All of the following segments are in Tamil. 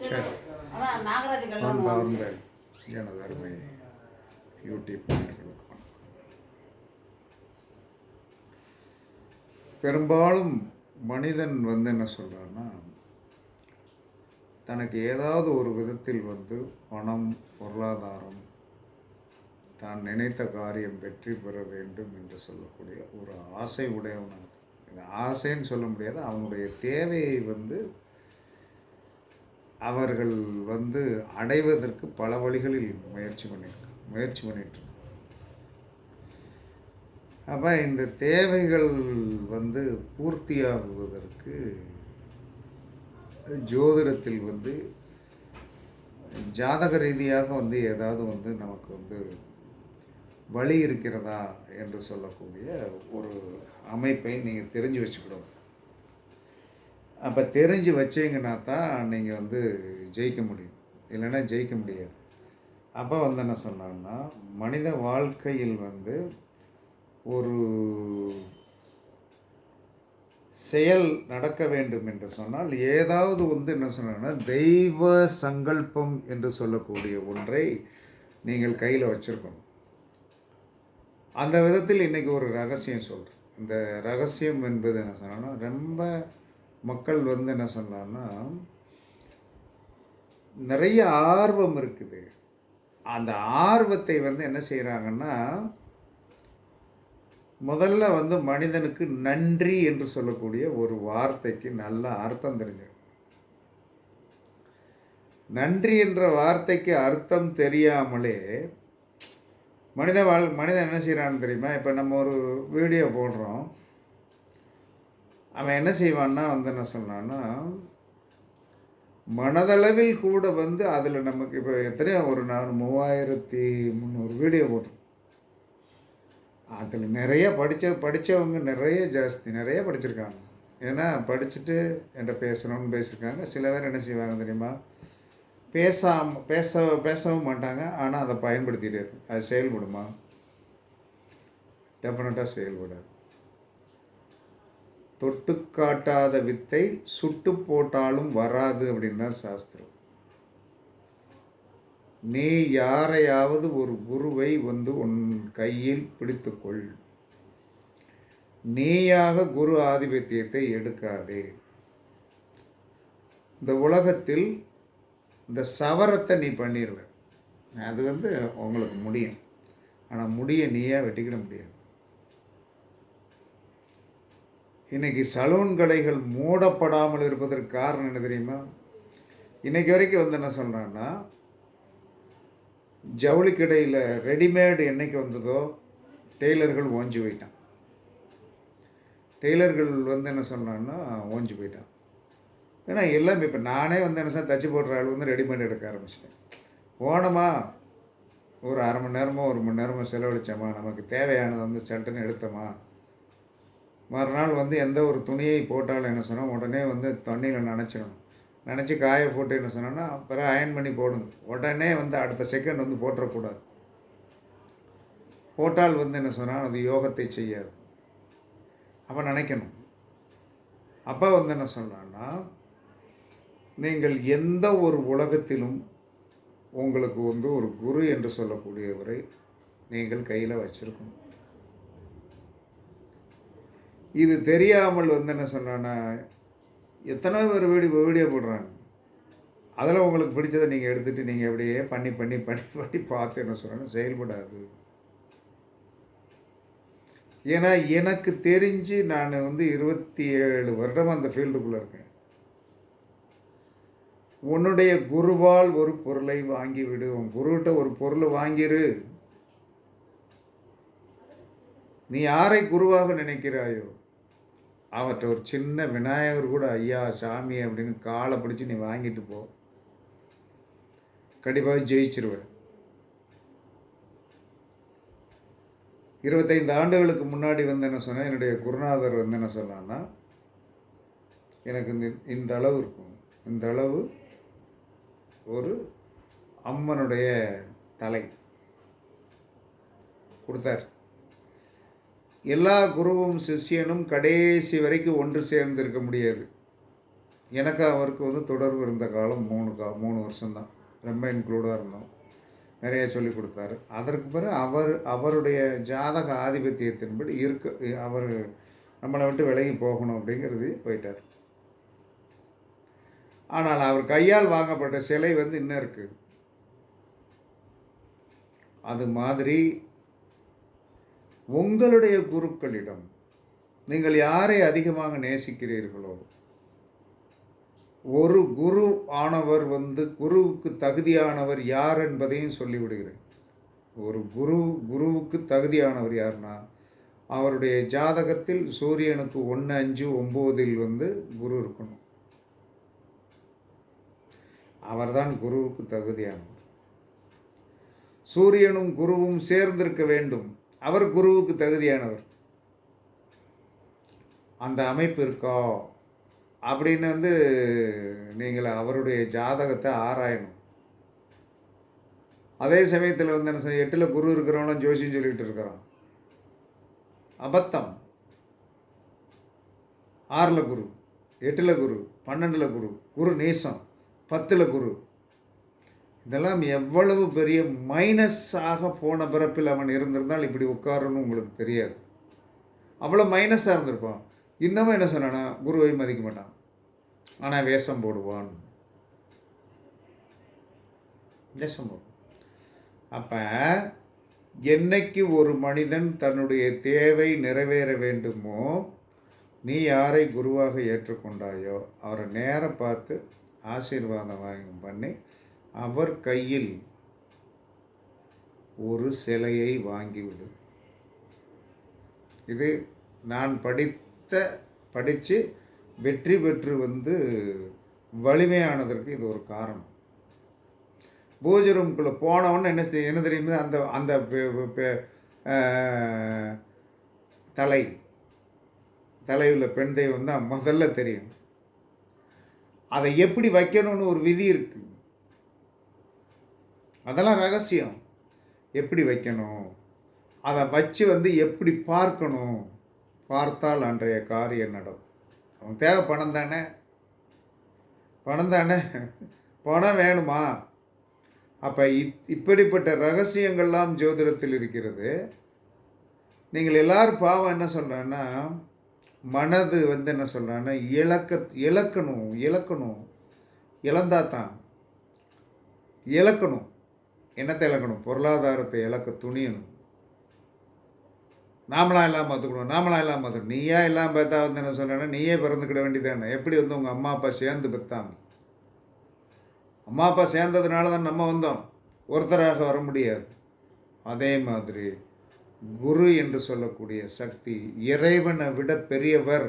கல்யாணம் அன்பார்ந்த எனது அருமை யூடியூப். பெரும்பாலும் மனிதன் வந்து என்ன சொல்றான்னா தனக்கு ஏதாவது ஒரு விதத்தில் வந்து பணம் பொருளாதாரம் தான் நினைத்த காரியம் வெற்றி பெற வேண்டும் என்று சொல்லக்கூடிய ஒரு ஆசை உடையவனாக இது ஆசைன்னு சொல்ல முடியாது அவனுடைய தேவையை வந்து அவர்கள் வந்து அடைவதற்கு பல வழிகளில் முயற்சி பண்ணியிருக்காங்க முயற்சி பண்ணிட்டு அப்போ இந்த தேவைகள் வந்து பூர்த்தியாகுவதற்கு ஜோதிடத்தில் வந்து ஜாதக ரீதியாக வந்து ஏதாவது வந்து நமக்கு வந்து வழி இருக்கிறதா என்று சொல்லக்கூடிய ஒரு அமைப்பை நீங்கள் தெரிஞ்சு வச்சுக்கணும். அப்போ தெரிஞ்சு வச்சீங்கன்னா தான் நீங்கள் வந்து ஜெயிக்க முடியும். இல்லைன்னா ஜெயிக்க முடியாது. அப்போ வந்து என்ன சொன்னான்னா மனித வாழ்க்கையில் வந்து ஒரு செயல் நடக்க வேண்டும் என்று சொன்னால் ஏதாவது வந்து என்ன சொன்னாங்கன்னா தெய்வ சங்கல்பம் என்று சொல்லக்கூடிய ஒன்றை நீங்கள் கையில் வச்சுருக்கணும். அந்த விதத்தில் இன்றைக்கி ஒரு ரகசியம் சொல்கிறேன் இந்த ரகசியம் என்பது என்ன சொன்னால் ரொம்ப மக்கள் வந்து என்ன சொன்னான்னா நிறைய ஆர்வம் இருக்குது. அந்த ஆர்வத்தை வந்து என்ன செய்கிறாங்கன்னா முதல்ல வந்து மனிதனுக்கு நன்றி என்று சொல்லக்கூடிய ஒரு வார்த்தைக்கு நல்ல அர்த்தம் தெரிஞ்சிடும். நன்றி என்ற வார்த்தைக்கு அர்த்தம் தெரியாமலே மனித வாழ் மனிதன் என்ன செய்கிறான்னு தெரியுமா? இப்போ நம்ம ஒரு வீடியோ போடுறோம். அவன் என்ன செய்வான்னா வந்து என்ன சொன்னான்னா மனதளவில் கூட வந்து அதில் நமக்கு இப்போ எத்தனையோ ஒரு நான் மூவாயிரத்தி முந்நூறு வீடியோ போட்டோம் அதில் நிறைய படித்த படித்தவங்க நிறைய ஜாஸ்தி நிறைய படிச்சிருக்காங்க. ஏன்னா படிச்சுட்டு என்கிட்ட பேசணும்னு பேசியிருக்காங்க. சில பேர் என்ன செய்வாங்க தெரியுமா? பேசாம பேச பேசவும் மாட்டாங்க. ஆனால் அதை பயன்படுத்திகிட்டே இருக்கும் அது செயல்படுமா? டெஃபினட்டாக செயல்படாது. தொட்டு காட்டாத வித்தை சுட்டு போட்டாலும் வராது அப்படின்னு தான் சாஸ்திரம். நீ யாரையாவது ஒரு குருவை வந்து உன் கையில் பிடித்துக்கொள். நீயாக குரு ஆதிபத்தியத்தை எடுக்காதே. இந்த உலகத்தில் இந்த சவரத்தை நீ பண்ணிடுவ அது வந்து உங்களுக்கு முடியும். ஆனால் முடிய நீயே வெட்டிக்கிட முடியாது. இன்றைக்கி சலூன் கடைகள் மூடப்படாமல் இருப்பதற்கு காரணம் என்ன தெரியுமா? இன்றைக்கி வரைக்கும் வந்து என்ன சொல்கிறான்னா ஜவுளி கடையில் ரெடிமேடு என்னைக்கு வந்ததோ டெய்லர்கள் ஓஞ்சி போயிட்டான். டெய்லர்கள் வந்து என்ன சொன்னான்னா ஓஞ்சி போயிட்டான். ஏன்னா எல்லாமே இப்போ நானே வந்து என்ன சார் தச்சு போடுற ஆள் வந்து ரெடிமேட் எடுக்க ஆரம்பிச்சிட்டேன். ஓனமா ஒரு அரை மணி நேரமோ ஒரு மணி நேரமோ செலவழிச்சோமா? நமக்கு தேவையானதை வந்து சட்டுன்னு எடுத்தோமா? மறுநாள் வந்து எந்த ஒரு துணியை போட்டாலும் என்ன சொன்னால் உடனே வந்து தண்ணியில் நினச்சிடணும். நினச்சி காய போட்டு என்ன சொன்னோன்னா பிறகு அயன் பண்ணி போடுங்க உடனே வந்து அடுத்த செகண்ட் வந்து போட்டுறக்கூடாது. போட்டால் வந்து என்ன சொன்னால் அது யோகத்தை செய்யாது. அப்போ நினைக்கணும். அப்போ வந்து என்ன சொன்னான்னா நீங்கள் எந்த ஒரு உலகத்திலும் உங்களுக்கு வந்து ஒரு குரு என்று சொல்லக்கூடியவரை நீங்கள் கையில் வச்சுருக்கணும். இது தெரியாமல் வந்து என்ன சொன்னான்னா எத்தனை பேர் வீடியோ வீடியோ போடுறாங்க. அதில் உங்களுக்கு பிடிச்சதை நீங்கள் எடுத்துகிட்டு நீங்கள் அப்படியே பண்ணி பண்ணி பண்ணி பண்ணி பார்த்து என்ன சொல்லணும் செயல்படாது. ஏன்னா எனக்கு தெரிஞ்சு நான் வந்து இருபத்தி ஏழு வருடம் அந்த ஃபீல்டுக்குள்ளே இருக்கேன். உன்னுடைய குருவால் ஒரு பொருளை வாங்கி விடு. உன் குருகிட்ட ஒரு பொருளை வாங்கிரு. நீ யாரை குருவாக நினைக்கிறாயோ? அவர்கிட்ட ஒரு சின்ன விநாயகர் கூட ஐயா சாமி அப்படின்னு காலை பிடிச்சி நீ வாங்கிட்டு போ. கண்டிப்பாக ஜெயிச்சிருவேன். இருபத்தைந்து ஆண்டுகளுக்கு முன்னாடி வந்து என்ன சொன்னேன்? என்னுடைய குருநாதர் வந்து என்ன சொன்னான்னா எனக்கு இந்த இந்த அளவு இருக்கும். இந்த அளவு ஒரு அம்மனுடைய தலை. கொடுத்தார். எல்லா குருவும் சிஷ்யனும் கடைசி வரைக்கும் ஒன்று சேர்ந்து இருக்க முடியாது. எனக்கு அவருக்கு வந்து தொடர்பு இருந்த காலம் மூணு கா மூணு வருஷம்தான். ரொம்ப இன்க்ளூடாக இருந்தோம். நிறைய சொல்லி கொடுத்தாரு. அதற்கு பிறகு அவர் அவருடைய ஜாதக ஆதிபத்தியத்தின்படி இருக்க அவர் நம்மளை விட்டு விலகி போகணும் அப்படிங்கிறது போயிட்டார். ஆனால் அவர் கையால் வாங்கப்பட்ட சிலை வந்து இன்னும் இருக்குது அது மாதிரி உங்களுடைய குருக்களிடம் நீங்கள் யாரை அதிகமாக நேசிக்கிறீர்களோ ஒரு குரு ஆனவர் வந்து குருவுக்கு தகுதியானவர் யார் என்பதையும் சொல்லிவிடுகிறேன். ஒரு குரு குருவுக்கு தகுதியானவர் யாருன்னா அவருடைய ஜாதகத்தில் சூரியனுக்கு ஒன்று அஞ்சு ஒம்போதில் வந்து குரு இருக்கணும். அவர்தான் குருவுக்கு தகுதியானவர். சூரியனும் குருவும் சேர்ந்திருக்க வேண்டும். அவர் குருவுக்கு தகுதியானவர். அந்த அமைப்பு இருக்கா? அப்படின்னு வந்து நீங்கள் அவருடைய ஜாதகத்தை ஆராயணும். அதே சமயத்தில் வந்து என்ன செய்ய எட்டில் குரு இருக்கிறவங்களும் ஜோசியம் சொல்லிகிட்டு இருக்கிறோம் அபத்தம். ஆறில் குரு எட்டில் குரு பன்னெண்டில் குரு குரு நேசம் பத்தில் குரு இதெல்லாம் எவ்வளவு பெரிய மைனஸாக போன பிறப்பில் அவன் இருந்திருந்தால் இப்படி உட்காருன்னு உங்களுக்கு தெரியாது. அவ்வளோ மைனஸாக இருந்திருப்பான். இன்னமும் என்ன சொன்னானா குருவை மதிக்க மாட்டான். ஆனால் வேஷம் போடுவான். வேஷம் போடுவான். அப்போ என்னைக்கு ஒரு மனிதன் தன்னுடைய தேவை நிறைவேற வேண்டுமோ நீ யாரை குருவாக ஏற்றுக்கொண்டாயோ அவரை நேரம் பார்த்து ஆசீர்வாதம் வாங்கி பண்ணி அவர் கையில் ஒரு சிலையை வாங்கிவிடு. இது நான் படித்த படித்து வெற்றி பெற்று வந்து வலிமையானதற்கு இது ஒரு காரணம். பூஜை ரூம்குள்ளே போனவொன்னே என்ன செய்ய என்ன தெரியுமா? அந்த அந்த பெ- தலை. தலையில் பெண் தெய்வம் தான் முதல்ல தெரியும். அதை எப்படி வைக்கணும்னு ஒரு விதி இருக்குது அதெல்லாம் ரகசியம். எப்படி வைக்கணும்? அதை வச்சு வந்து எப்படி பார்க்கணும்? பார்த்தால் அன்றைய காரியம் நடக்கும் அவன் தேவை பணம் தானே? பணம் தானே? பணம் வேணுமா? அப்போ இத் இப்படிப்பட்ட ரகசியங்கள்லாம் ஜோதிடத்தில் இருக்கிறது. நீங்கள் எல்லாரும் பாவம் என்ன சொல்கிறேன்னா மனது வந்து என்ன சொல்கிறான்னா இழக்க இழக்கணும் இழக்கணும் இழந்தா தான் இழக்கணும். என்னத்தை இழக்கணும் பொருளாதாரத்தை இழக்க துணியணும். நாமளாக இல்லாமல் பார்த்துக்கணும் நாமளாக இல்லாமல் பார்த்துக்கணும். நீயா இல்லாமல் பார்த்தா வந்து என்ன சொல்கிறேன்னா நீயே பிறந்துக்கிட வேண்டியதானே எப்படி வந்து உங்கள் அம்மா அப்பா சேர்ந்து பெற்றாங்க அம்மா அப்பா சேர்ந்ததுனால தான் நம்ம வந்தோம். ஒருத்தராக வர முடியாது. அதே மாதிரி குரு என்று சொல்லக்கூடிய சக்தி இறைவனை விட பெரியவர்.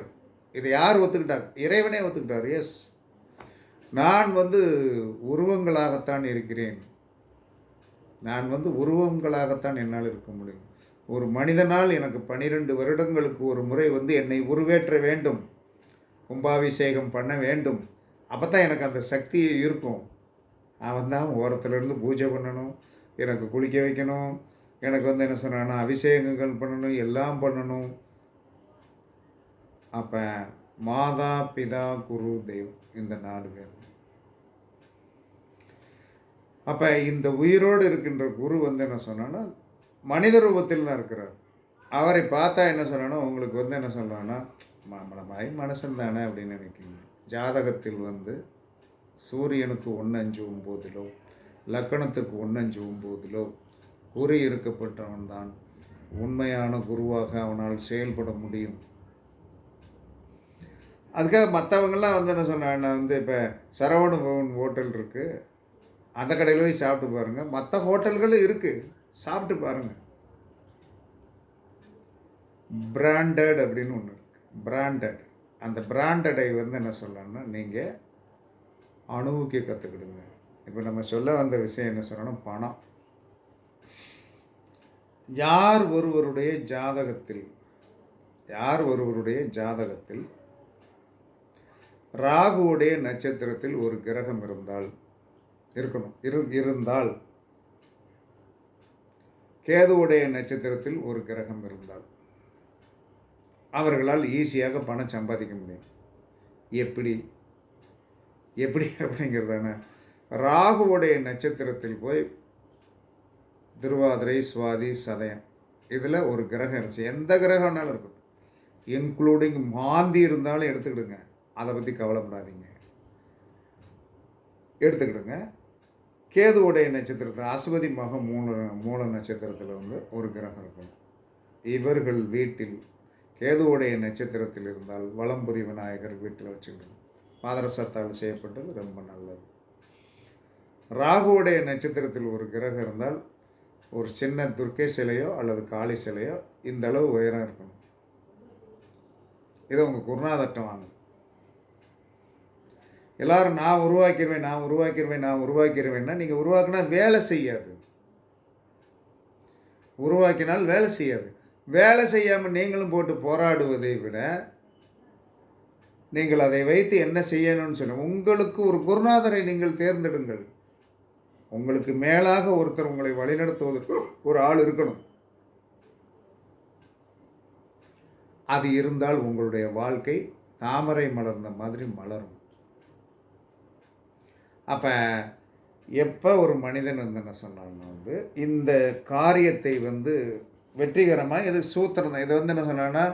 இதை யார் ஒத்துக்கிட்டார்? இறைவனே ஒத்துக்கிட்டார். எஸ் நான் வந்து உருவங்களாகத்தான் இருக்கிறேன். நான் வந்து உருவங்களாகத்தான் என்னால் இருக்க முடியும். ஒரு மனிதனால் எனக்கு பன்னிரெண்டு வருடங்களுக்கு ஒரு முறை வந்து என்னை உருவேற்ற வேண்டும். கும்பாபிஷேகம் பண்ண வேண்டும். அப்போ தான் எனக்கு அந்த சக்தி இருக்கும். அவன் தான் ஓரத்துலேருந்து பூஜை பண்ணணும் எனக்கு குளிக்க வைக்கணும் எனக்கு வந்து என்ன சொன்னான்னா அபிஷேகங்கள் பண்ணணும் எல்லாம் பண்ணணும். அப்போ மாதா பிதா குரு தெய்வம் இந்த நாலு பேர். அப்போ இந்த உயிரோடு இருக்கின்ற குரு வந்து என்ன சொன்னான்னா மனித ரூபத்தில் தான் இருக்கிறார். அவரை பார்த்தா என்ன சொன்னான்னா உங்களுக்கு வந்து என்ன சொல்கிறான்னா நம்மளை மாதிரி மனுஷன் தானே அப்படின்னு நினைக்கிங்க ஜாதகத்தில் வந்து சூரியனுக்கு ஒன்று அஞ்சு ஒம்போதிலோ லக்கணத்துக்கு ஒன்று அஞ்சு ஒம்போதிலோ குறி இருக்கப்பட்டவன் தான் உண்மையான குருவாக அவனால் செயல்பட முடியும். அதுக்காக மற்றவங்கெல்லாம் வந்து என்ன சொன்னாங்கன்னா வந்து இப்போ சரவண பவன் ஹோட்டல் இருக்குது அந்த கடையில் போய் சாப்பிட்டு பாருங்கள் மற்ற ஹோட்டல்களும் இருக்குது சாப்பிட்டு பாருங்கள் பிராண்டட் அப்படின்னு ஒன்று இருக்குது பிராண்டட் அந்த பிராண்டடை வந்து என்ன சொல்லணும்னா நீங்கள் அனுபவிக்க கற்றுக்கிடுங்க இப்போ நம்ம சொல்ல வந்த விஷயம் என்ன சொல்லணும்? பணம். யார் ஒருவருடைய ஜாதகத்தில் யார் ஒருவருடைய ஜாதகத்தில் ராகுவுடைய நட்சத்திரத்தில் ஒரு கிரகம் இருந்தால் இருக்கணும். இரு இருந்தால். கேதுவுடைய நட்சத்திரத்தில் ஒரு கிரகம் இருந்தால். அவர்களால் ஈஸியாக பணம் சம்பாதிக்க முடியும். எப்படி? எப்படி அப்படிங்கிறதான. ராகுவுடைய நட்சத்திரத்தில் போய் திருவாதிரை சுவாதி சதயம் இதில் ஒரு கிரகம் இருந்துச்சு. எந்த கிரகம்னாலும் இருக்கட்டும். இன்க்ளூடிங் மாந்தி இருந்தாலும் எடுத்துக்கிடுங்க. அதை பற்றி கவலைப்படாதீங்க. எடுத்துக்கிடுங்க. கேதுவுடைய நட்சத்திரத்தில் அசுவதி மகம் மூல மூல நட்சத்திரத்தில் வந்து ஒரு கிரகம் இருக்கணும் இவர்கள் வீட்டில் கேதுவுடைய நட்சத்திரத்தில் இருந்தால் வளம்புரி விநாயகர் வீட்டில் வச்சுக்கணும். பாதரசத்தால் செய்யப்பட்டது ரொம்ப நல்லது. ராகுவுடைய நட்சத்திரத்தில் ஒரு கிரகம் இருந்தால் ஒரு சின்ன துர்க்கை சிலையோ அல்லது காளி சிலையோ இந்த அளவு உயரம் இருக்கணும். இதை உங்கள் குருநாதட்டம் வாங்க. எல்லாரும் நான் உருவாக்கிடுவேன் நான் உருவாக்கிடுவேன் நான் உருவாக்கிடுவேன்னா நீங்கள் உருவாக்கினா வேலை செய்யாது. உருவாக்கினால் வேலை செய்யாது. வேலை செய்யாமல் நீங்களும் போட்டு போராடுவதை விட நீங்கள் அதை வைத்து என்ன செய்யணும்னு சொன்ன உங்களுக்கு ஒரு குருநாதரை நீங்கள் தேர்ந்தெடுங்கள். உங்களுக்கு மேலாக ஒருத்தர் உங்களை வழிநடத்துவதற்கு ஒரு ஆள் இருக்கணும். அது இருந்தால் உங்களுடைய வாழ்க்கை தாமரை மலர்ந்த மாதிரி மலரும். அப்போ எப்போ ஒரு மனிதன் வந்து என்ன சொன்னான்னா வந்து இந்த காரியத்தை வந்து வெற்றிகரமாக இது சூத்திரம் தான். இதை வந்து என்ன சொன்னான்னா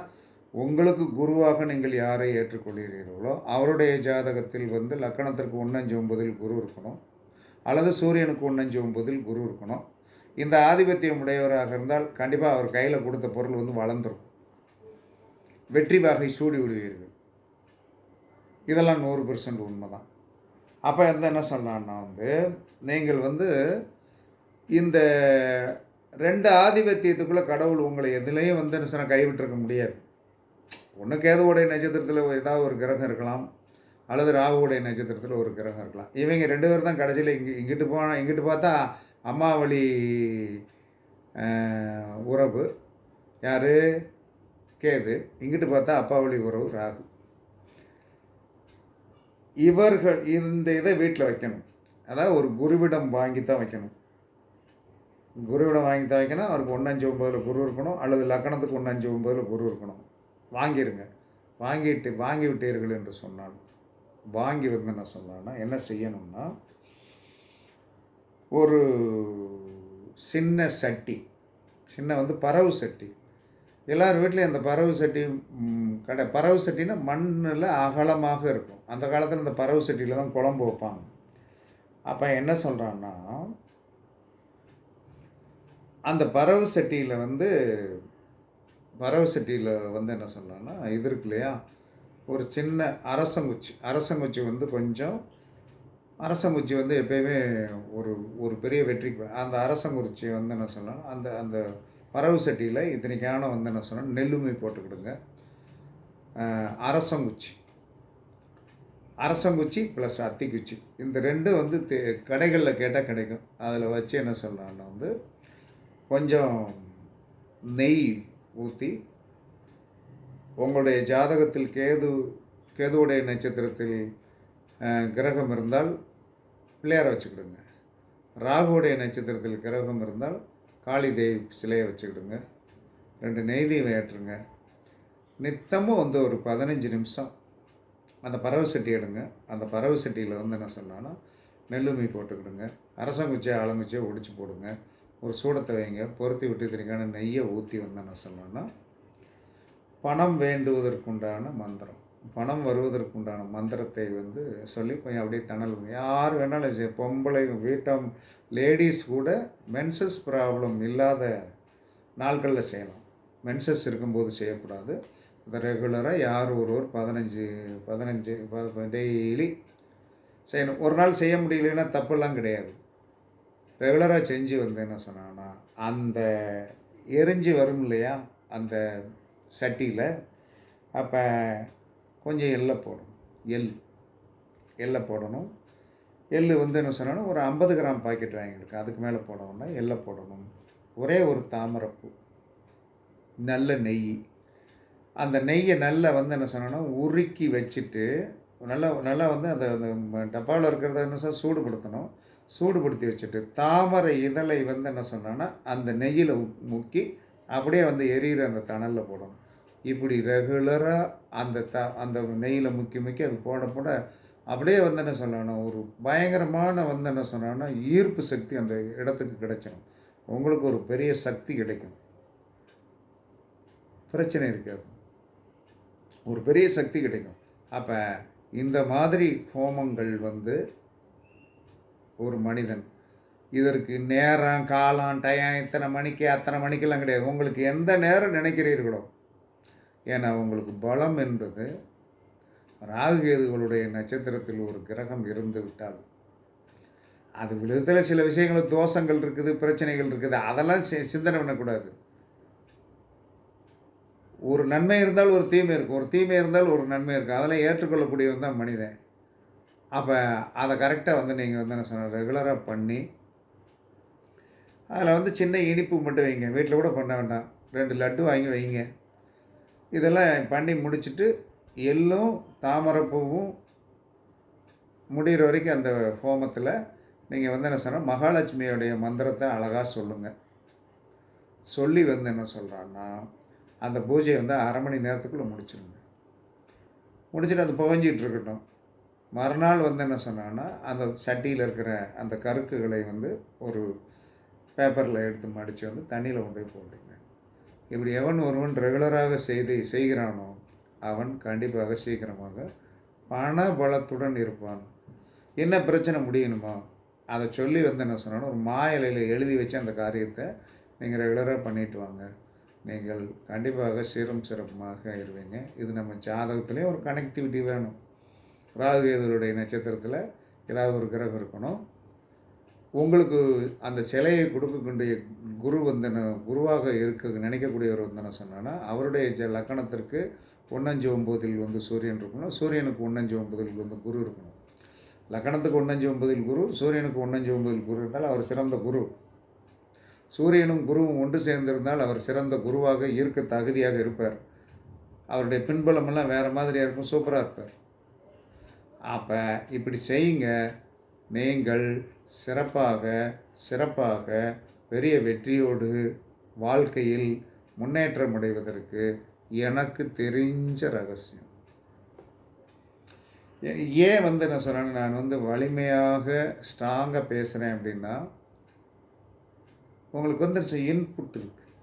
உங்களுக்கு குருவாக நீங்கள் யாரை ஏற்றுக்கொள்கிறீர்களோ அவருடைய ஜாதகத்தில் வந்து லக்கணத்திற்கு ஒன்றஞ்சு ஒன்பதில் குரு இருக்கணும் அல்லது சூரியனுக்கு ஒன்றஞ்சு ஒன்பதில் குரு இருக்கணும். இந்த ஆதிபத்தியம் உடையவராக இருந்தால் கண்டிப்பாக அவர் கையில் கொடுத்த பொருள் வந்து வளர்ந்துரும். வெற்றி வாகை சூடி விடுவீர்கள். இதெல்லாம் நூறு பெர்சன்ட் உண்மை தான் அப்போ எந்த என்ன சொன்னான்னா வந்து நீங்கள் வந்து இந்த ரெண்டு ஆதிபத்தியத்துக்குள்ளே கடவுள் உங்களை எதுலேயும் வந்து என்ன சொன்னால் கைவிட்டிருக்க முடியாது. ஒன்று கேதுவோடைய நட்சத்திரத்தில் ஏதாவது ஒரு கிரகம் இருக்கலாம் அல்லது ராகுவோடைய நட்சத்திரத்தில் ஒரு கிரகம் இருக்கலாம். இவங்க ரெண்டு பேரும் தான் கடைசியில் இங்கே இங்கிட்டு போனால் இங்கிட்டு பார்த்தா அம்மாவளி உறவு. யார்? கேது. இங்கிட்டு பார்த்தா அப்பாவளி உறவு ராகு. இவர்கள் இந்த இதை வீட்டில் வைக்கணும். அதாவது ஒரு குருவிடம் வாங்கி தான் வைக்கணும். குருவிடம் வாங்கி தான் வைக்கணும் அவருக்கு ஒன்றஞ்சு ஒம்பதில் குரு இருக்கணும் அல்லது லக்கணத்துக்கு ஒன்றஞ்சு ஒம்பதில் குரு இருக்கணும். வாங்கிடுங்க வாங்கிட்டு வாங்கி விட்டீர்கள் என்று சொன்னான் வாங்கி வந்து என்ன சொன்னான்னா என்ன செய்யணும்னா ஒரு சின்ன சட்டி சின்ன வந்து பறவு சட்டி எல்லார் வீட்லேயும் அந்த பறவு சட்டி கடை பறவு சட்டினா மண்ணில் அகலமாக இருக்கும். அந்த காலத்தில் அந்த பறவு சட்டியில் தான் குழம்பு வைப்பாங்க. அப்போ என்ன சொல்கிறான்னா அந்த பறவு சட்டியில் வந்து பறவை சட்டியில் வந்து என்ன சொல்கிறான்னா இது இருக்கு இல்லையா? ஒரு சின்ன அரசங்குச்சி. அரசங்குச்சி வந்து கொஞ்சம் அரசங்குச்சி வந்து எப்பயுமே ஒரு ஒரு பெரிய வெற்றி அந்த அரசங்குச்சி வந்து என்ன சொல்லணும் அந்த அந்த பறவை சட்டியில் இத்தனைக்கான வந்து என்ன சொன்னால் நெல்லுமை போட்டுக்கிடுங்க கொடுங்க. அரசங்குச்சி. அரசங்குச்சி ப்ளஸ் அத்திக்குச்சி. இந்த ரெண்டும் வந்து தே கடைகளில் கேட்டால் கிடைக்கும். அதில் வச்சு என்ன சொல்லலாம்னா வந்து கொஞ்சம் நெய் ஊற்றி உங்களுடைய ஜாதகத்தில் கேது கேதுவுடைய நட்சத்திரத்தில் கிரகம் இருந்தால் பிள்ளையாரை வச்சுக்கிடுங்க ராகுவுடைய நட்சத்திரத்தில் கிரகம் இருந்தால் காளி தேவி சிலையை வச்சுக்கிடுங்க. ரெண்டு நெய் தீபம் ஏற்றுங்க நித்தமும் வந்து ஒரு பதினஞ்சு நிமிஷம் அந்த பறவை சட்டி எடுங்க. அந்த பறவை சட்டியில் வந்து என்ன சொன்னான்னா நெல்லுமி போட்டுக்கிடுங்க. அரசங்குச்சியை ஆலங்குச்சியை ஒடிச்சு போடுங்க. ஒரு சூடத்தை வைங்க. பொருத்தி விட்டு தெரியுங்க நெய்யை ஊற்றி வந்து என்ன சொன்னோன்னா பணம் வேண்டுவதற்குண்டான மந்திரம். பணம் வருவதற்குண்டான மந்திரத்தை வந்து சொல்லி கொஞ்சம் அப்படியே தணல். யார் வேணாலும் சரி, பொம்பளை வீட்டம் லேடிஸ் கூட மென்சஸ் ப்ராப்ளம் இல்லாத நாட்களில் செய்யலாம். மென்சஸ் இருக்கும்போது செய்யக்கூடாது. இதை ரெகுலராக யார் ஒருவர் பதினஞ்சு பதினஞ்சு டெய்லி செய்யணும். ஒரு நாள் செய்ய முடியலன்னா தப்பெல்லாம் கிடையாது. ரெகுலராக செஞ்சு வந்து என்ன சொன்னான்னா அந்த எரிஞ்சு வரும் இல்லையா அந்த சட்டியில் அப்போ கொஞ்சம் எள்ளை போடணும். எள். எள்ளை போடணும். எள் வந்து என்ன சொன்னாலும் ஒரு ஐம்பது கிராம் பாக்கெட் வாங்கியிருக்கேன். அதுக்கு மேலே போடணும்னா எள்ளை போடணும். ஒரே ஒரு தாமரைப்பூ. நல்ல நெய். அந்த நெய்யை நல்லா வந்து என்ன சொன்னோன்னா உருக்கி வச்சுட்டு நல்லா நல்லா வந்து அந்த அந்த டப்பாவில் இருக்கிறத என்ன சார் சூடுபடுத்தணும். சூடுபடுத்தி வச்சுட்டு தாமரை இதழை வந்து என்ன சொன்னோன்னா அந்த நெய்யில் முக்கி அப்படியே வந்து எரியிற அந்த தணலில் போடணும். இப்படி ரெகுலராக அந்த த அந்த நெய்யில் முக்கி முக்கி அது போட போட அப்படியே வந்து என்ன சொல்லணும். ஒரு பயங்கரமான வந்து என்ன சொன்னோன்னா ஈர்ப்பு சக்தி அந்த இடத்துக்கு கிடைச்சிடும் உங்களுக்கு ஒரு பெரிய சக்தி கிடைக்கும். பிரச்சனை இருக்காது. ஒரு பெரிய சக்தி கிடைக்கும். அப்போ இந்த மாதிரி ஹோமங்கள் வந்து ஒரு மனிதன் இதற்கு நேரம் காலம் டயம் இத்தனை மணிக்கு அத்தனை மணிக்கெல்லாம் கிடையாது. உங்களுக்கு எந்த நேரம் நினைக்கிறீர்களோ ஏன்னா உங்களுக்கு பலம் என்பது ராகுகேதுகளுடைய நட்சத்திரத்தில் ஒரு கிரகம் இருந்து விட்டால். அது விதத்தில் சில விஷயங்கள் தோஷங்கள் இருக்குது பிரச்சனைகள் இருக்குது அதெல்லாம் சி- சிந்தனை பண்ணக்கூடாது. ஒரு நன்மை இருந்தால் ஒரு தீமை இருக்கும் ஒரு தீமை இருந்தால் ஒரு நன்மை இருக்கும் அதெல்லாம் ஏற்றுக்கொள்ளக்கூடியவன் தான் மனிதன். அப்போ அதை கரெக்டாக வந்து நீங்கள் வந்து என்ன சொன்ன ரெகுலராக பண்ணி அதில் வந்து சின்ன இனிப்பு மட்டும் வைங்க வீட்டில் கூட பண்ண வேண்டாம் ரெண்டு லட்டு வாங்கி வைங்க. இதெல்லாம் பண்ணி முடிச்சுட்டு எள்ளும் தாமரைப்பூவும் முடிகிற வரைக்கும் அந்த ஹோமத்தில் நீங்கள் வந்து என்ன சொன்னால் மகாலட்சுமியோடைய மந்திரத்தை அழகாக சொல்லுங்கள் சொல்லி வந்து என்ன சொல்கிறான்னா அந்த பூஜையை வந்து அரை மணி நேரத்துக்குள்ளே முடிச்சிருங்க. முடிச்சுட்டு அது புகஞ்சிட்டு இருக்கட்டும். மறுநாள் வந்து என்ன சொன்னான்னா அந்த சட்டியில் இருக்கிற அந்த கருக்குகளை வந்து ஒரு பேப்பரில் எடுத்து மடித்து வந்து தண்ணியில் கொண்டு போய் போட்டுருங்க. இப்படி எவன் ஒருவன் ரெகுலராக செய்து செய்கிறானோ அவன் கண்டிப்பாக சீக்கிரமாக பண பலத்துடன் இருப்பான். என்ன பிரச்சனை முடியணுமோ? அதை சொல்லி வந்து என்ன சொன்னாலும் ஒரு மாயலையில் எழுதி வச்சு அந்த காரியத்தை நீங்கள் ரெகுலராக பண்ணிட்டு வாங்க. நீங்கள் கண்டிப்பாக சீரும் சிறப்புமாக இருவீங்க. இது நம்ம ஜாதகத்துலேயும் ஒரு கனெக்டிவிட்டி வேணும். ராகுகேதுடைய நட்சத்திரத்தில் ஏதாவது ஒரு கிரகம் இருக்கணும். உங்களுக்கு அந்த சிலையை கொடுக்கக்கூடிய குரு வந்தன குருவாக இருக்க நினைக்கக்கூடியவர் வந்தன என்ன சொன்னான்னா அவருடைய ஜ லக்கணத்திற்கு ஒன்னஞ்சு ஒம்போதில் வந்து சூரியன் இருக்கணும் சூரியனுக்கு ஒன்னஞ்சு ஒன்பதில் வந்து குரு இருக்கணும். லக்கணத்துக்கு ஒன்னஞ்சு ஒன்பதில் குரு சூரியனுக்கு ஒன்னஞ்சு ஒன்பதில் குரு இருந்தால் அவர் சிறந்த குரு. சூரியனும் குருவும் ஒன்று சேர்ந்திருந்தால் அவர் சிறந்த குருவாக இருக்க தகுதியாக இருப்பார். அவருடைய பின்பலமெல்லாம் வேறு மாதிரியாக இருக்கும் சூப்பராக இருப்பார். அப்போ இப்படி செய்யுங்க நீங்கள் சிறப்பாக சிறப்பாக பெரிய வெற்றியோடு வாழ்க்கையில் முன்னேற்றம் அடைவதற்கு எனக்கு தெரிஞ்ச ரகசியம். ஏன் வந்து என்ன சொன்னேன்னா நான் வந்து வலிமையாக ஸ்ட்ராங்காக பேசுகிறேன் அப்படின்னா உங்களுக்கு வந்து இன்புட் இருக்குது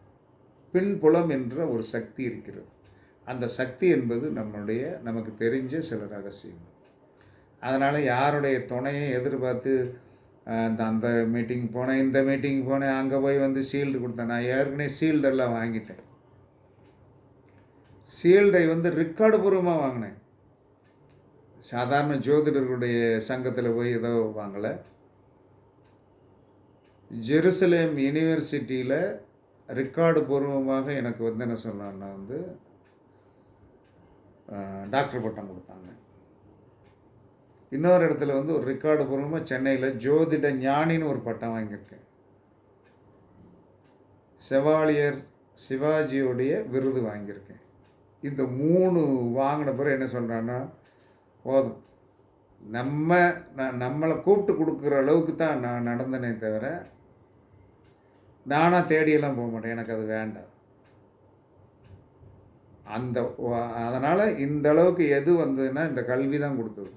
பின்புலம் என்ற ஒரு சக்தி இருக்கிறது. அந்த சக்தி என்பது நம்மளுடைய நமக்கு தெரிஞ்ச சில ரகசியங்கள். அதனால் யாருடைய துணையை எதிர்பார்த்து அஹ், அந்த மீட்டிங் போனேன் இந்த மீட்டிங் போனேன் அங்கே போய் வந்து சீல்டு கொடுத்தேன். நான் ஏற்கனவே சீல்டெல்லாம் வாங்கிட்டேன். சீல்டை வந்து ரெக்கார்டு பூர்வமாக வாங்கினேன். சாதாரண ஜோதிடர்களுடைய சங்கத்தில் போய் ஏதோ வாங்கலை. ஜெருசலேம் யூனிவர்சிட்டியில் ரெக்கார்டு பூர்வமாக எனக்கு வந்து என்ன சொன்னான்னா வந்து டாக்டர் பட்டம் கொடுத்தாங்க. இன்னொரு இடத்துல வந்து ஒரு ரெக்கார்டு பூர்வமாக சென்னையில் ஜோதிட ஞானின்னு ஒரு பட்டம் வாங்கியிருக்கேன். செவாலியர் சிவாஜியோடைய விருது வாங்கியிருக்கேன். இந்த மூணு வாங்கின பிறகு என்ன சொல்கிறான்னா போதும். நம்ம நான் நம்மளை கூப்பிட்டு கொடுக்குற அளவுக்கு தான் நான் நடந்தனே தவிர நானாக தேடியெல்லாம் போக மாட்டேன். எனக்கு அது வேண்டாம். அந்த அதனால் இந்த அளவுக்கு எது வந்ததுன்னா இந்த கல்வி தான் கொடுத்தது.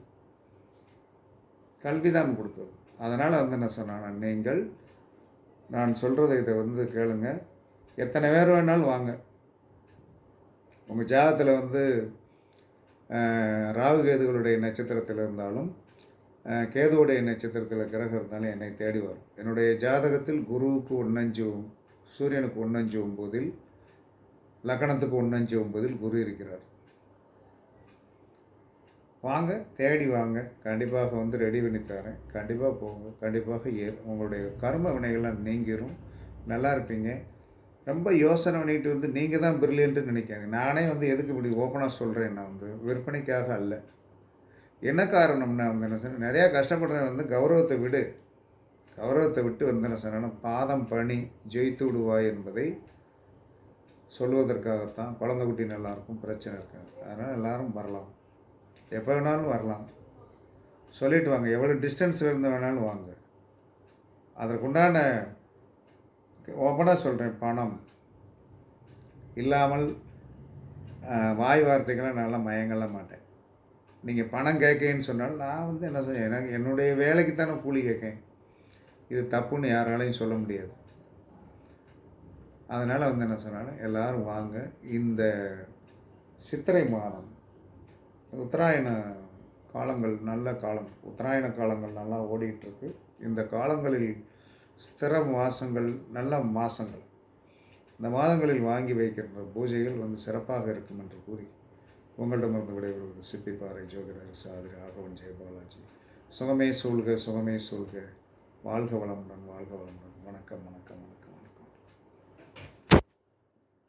கல்வி தான் கொடுத்தது. அதனால் வந்து என்ன சொன்னான் நீங்கள் நான் சொல்கிறத இதை வந்து கேளுங்க. எத்தனை பேர் வேணாலும் வாங்க. உங்கள் ஜாதகத்தில் வந்து ராகு கேதுகளுடைய நட்சத்திரத்தில் இருந்தாலும் கேதுவுடைய நட்சத்திரத்தில் கிரகம் இருந்தாலும் என்னை தேடி வரும். என்னுடைய ஜாதகத்தில் குருவுக்கு ஒன்னஞ்சு சூரியனுக்கு ஒன்னஞ்சு ஒம்போதில் லக்கணத்துக்கு ஒன்னஞ்சு ஒன்பதில் குரு இருக்கிறார். வாங்க தேடி வாங்க. கண்டிப்பாக வந்து ரெடி பண்ணி தரேன். கண்டிப்பாக போங்க. கண்டிப்பாக ஏ உங்களுடைய கர்ம வினைகள்லாம் நீங்கிரும். நல்லா இருப்பீங்க. ரொம்ப யோசனை பண்ணிட்டு வந்து நீங்கள் தான் பிரில்லியன்ட்டு நினைக்காங்க நானே வந்து எதுக்கு இப்படி ஓப்பனாக சொல்கிறேன் நான் வந்து? விற்பனைக்காக அல்ல. என்ன காரணம்னா வந்து என்ன சொன்னேன்? நிறையா கஷ்டப்படுறேன் வந்து கௌரவத்தை விடு. கௌரவத்தை விட்டு வந்து என்ன சொன்னேன்னா பாதம் பணி ஜெயித்து விடுவாய் என்பதை சொல்வதற்காகத்தான். குழந்தை குட்டி நல்லாயிருக்கும் பிரச்சனை இருக்காது. அதனால் எல்லாரும் வரலாம். எப்போ வேணாலும் வரலாம். சொல்லிட்டு வாங்க எவ்வளோ டிஸ்டன்ஸில் இருந்து வேணாலும் வாங்க. அதற்குண்டான ஓப்பனாக சொல்கிறேன் பணம். இல்லாமல் வாய் வார்த்தைகளை நல்லா மயங்கல மாட்டேன். நீங்கள் பணம் கேட்கேன்னு சொன்னாலும் நான் வந்து என்ன சொல்ல எனக்கு என்னுடைய வேலைக்கு தானே கூலி கேட்கேன். இது தப்புன்னு யாராலையும் சொல்ல முடியாது. அதனால் வந்து என்ன சொன்னாலும் எல்லோரும் வாங்க இந்த சித்திரை மாதம் உத்தராயண காலங்கள் நல்ல காலம். உத்தராயண காலங்கள் நல்லா ஓடிக்கிட்டுருக்கு. இந்த காலங்களில் ஸ்திர மாதங்கள் நல்ல மாதங்கள் இந்த மாதங்களில் வாங்கி வைக்கின்ற பூஜைகள் வந்து சிறப்பாக இருக்கும் என்று கூறி உங்களிடமிருந்து விடைபெறுவது சிப்பிப்பாறை ஜோதிடர் சாதி ராகவன் ஜெயபாலாஜி சுகமே சூழ்க சுகமே சூழ்க. வாழ்க வளமுடன் வாழ்க வளமுடன். வணக்கம் வணக்கம்.